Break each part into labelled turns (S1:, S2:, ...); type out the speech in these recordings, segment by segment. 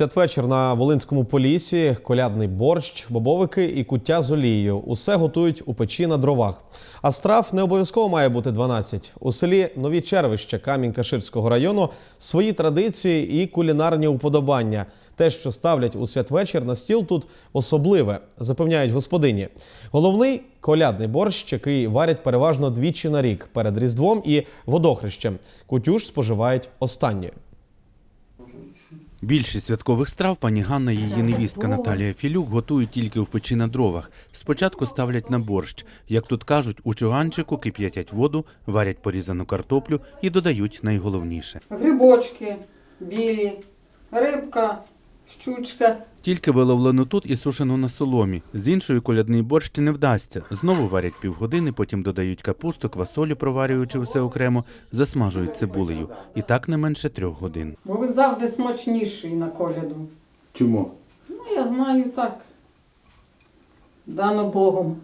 S1: Святвечір на Волинському полісі, колядний борщ, бобовики і куття з олією. Усе готують у печі на дровах. А страв не обов'язково має бути 12. У селі Нові Червища Камінь-Каширського району свої традиції і кулінарні уподобання. Те, що ставлять у святвечір на стіл, тут особливе, запевняють господині. Головний колядний борщ, який варять переважно двічі на рік перед Різдвом і водохрещем. Кутю ж споживають останньою.
S2: Більшість святкових страв пані Ганна і її невістка Наталія Філюк готують тільки в печі на дровах. Спочатку ставлять на борщ. Як тут кажуть, у чуганчику кип'ятять воду, варять порізану картоплю і додають найголовніше.
S3: Грибочки білі, рибка, щучка.
S2: Тільки виловлену тут і сушену на соломі. З іншою колядний борщ не вдасться. Знову варять півгодини, потім додають капусту, квасолю, проварюючи все окремо, засмажують цибулею. І так не менше трьох годин.
S3: Бо він завжди смачніший на коляду.
S4: Чому?
S3: Ну, я знаю так. Дано Богом.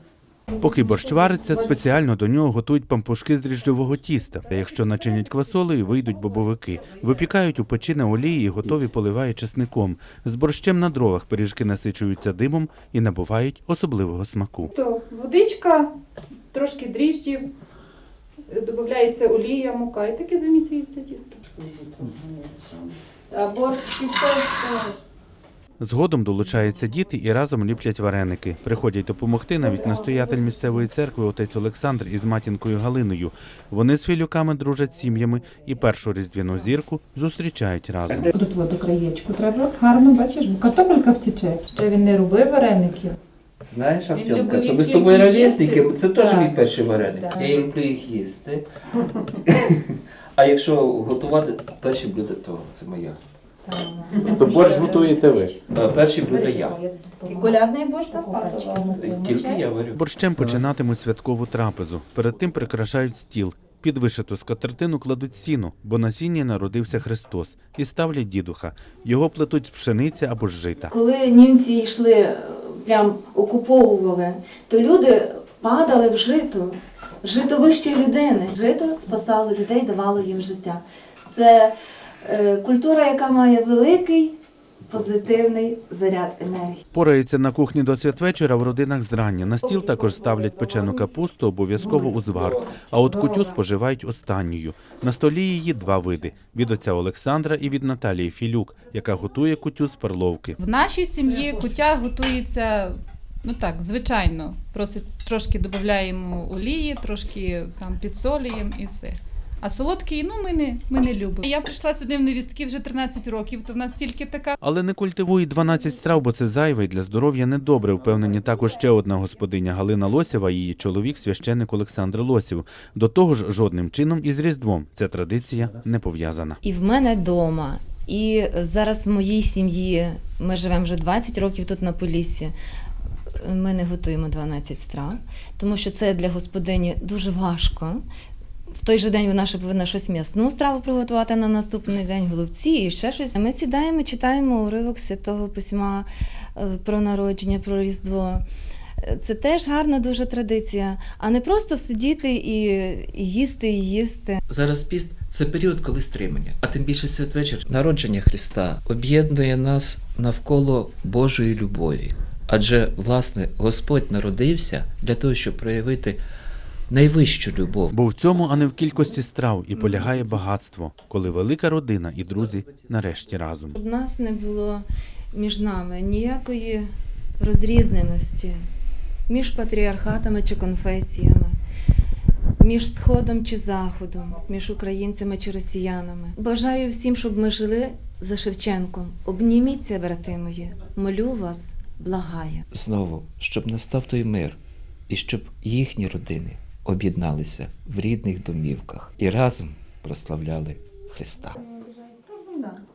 S2: Поки борщ вариться, спеціально до нього готують пампушки з дріжджового тіста. А якщо начинять квасолею, вийдуть бобовики. Випікають у печі на олії і готові поливають чесником. З борщем на дровах пиріжки насичуються димом і набувають особливого смаку.
S5: То водичка, трошки дріжджів, додається олія, мука і таке замісується тісто.
S3: А борщ пішов.
S2: Згодом долучаються діти і разом ліплять вареники. Приходять допомогти навіть настоятель місцевої церкви отець Олександр із матінкою Галиною. Вони з філюками дружать сім'ями і першу різдвяну зірку зустрічають разом.
S5: Тут воду краєчку треба гарно, бачиш, бо картопелька втіче. Ще він не робив вареників.
S4: Знаєш, Артемка, то ми з тобою ровесники, це теж мій перший вареник.
S5: Так.
S4: Я люблю їх їсти. А якщо готувати, перші блюда, то це моя.
S6: То борщ готуєте ви.
S4: А перші блюда я.
S7: І колядний борщ на статова.
S4: Тільки я варю.
S2: Борщем починатимуть святкову трапезу. Перед тим прикрашають стіл. Під вишиту скатертину кладуть сіно, бо на сіні народився Христос, і ставлять дідуха. Його плетуть з пшениці або з жита.
S7: Коли німці йшли, е, прям окуповували, то люди падали в жито. Жито вище людини. Жито спасало людей, давало їм життя. Це е, культура, яка має великий позитивний заряд енергії.
S2: Порається на кухні до святвечора в родинах зрання. На стіл також ставлять печену капусту, обов'язково узвар. А от кутю споживають останньою. На столі її два види від отця Олександра і від Наталії Філюк, яка готує кутю з перловки.
S8: В нашій сім'ї куття готується ну так, звичайно. Просто трошки додаємо олії, трошки там підсолюємо і все. А солодкий, ну ми не, ми не любимо. Я прийшла сюди в невістки вже 13 років, то в нас тільки така.
S2: Але не культивують 12 страв, бо це зайве і для здоров'я недобре. Впевнені також ще одна господиня Галина Лосєва її чоловік, священник Олександр Лосів. До того ж, жодним чином із Різдвом ця традиція не пов'язана.
S9: І в мене вдома, і зараз в моїй сім'ї ми живемо вже 20 років тут на Поліссі. Ми не готуємо 12 страв, тому що це для господині дуже важко. В той же день вона ще повинна щось м'ясну страву приготувати на наступний день, голубці і ще щось. Ми сідаємо, читаємо уривок святого письма е, про народження, про Різдво. Це теж гарна дуже традиція, а не просто сидіти і їсти, і їсти.
S10: Зараз піст це період, коли стримання, а тим більше святвечір. Народження Христа об'єднує нас навколо Божої любові. Адже, власне, Господь народився для того, щоб проявити найвищу любов.
S2: Бо в цьому, а не в кількості страв, і полягає багатство, коли велика родина і друзі нарешті разом.
S9: Щоб нас не було між нами ніякої розрізненості між патріархатами чи конфесіями, між сходом чи заходом, між українцями чи росіянами. Бажаю всім, щоб ми жили за Шевченком. Обніміться, брати мої, молю вас, благаю.
S10: Знову, щоб настав той мир, і щоб їхні родини об'єдналися в рідних домівках і разом прославляли Христа.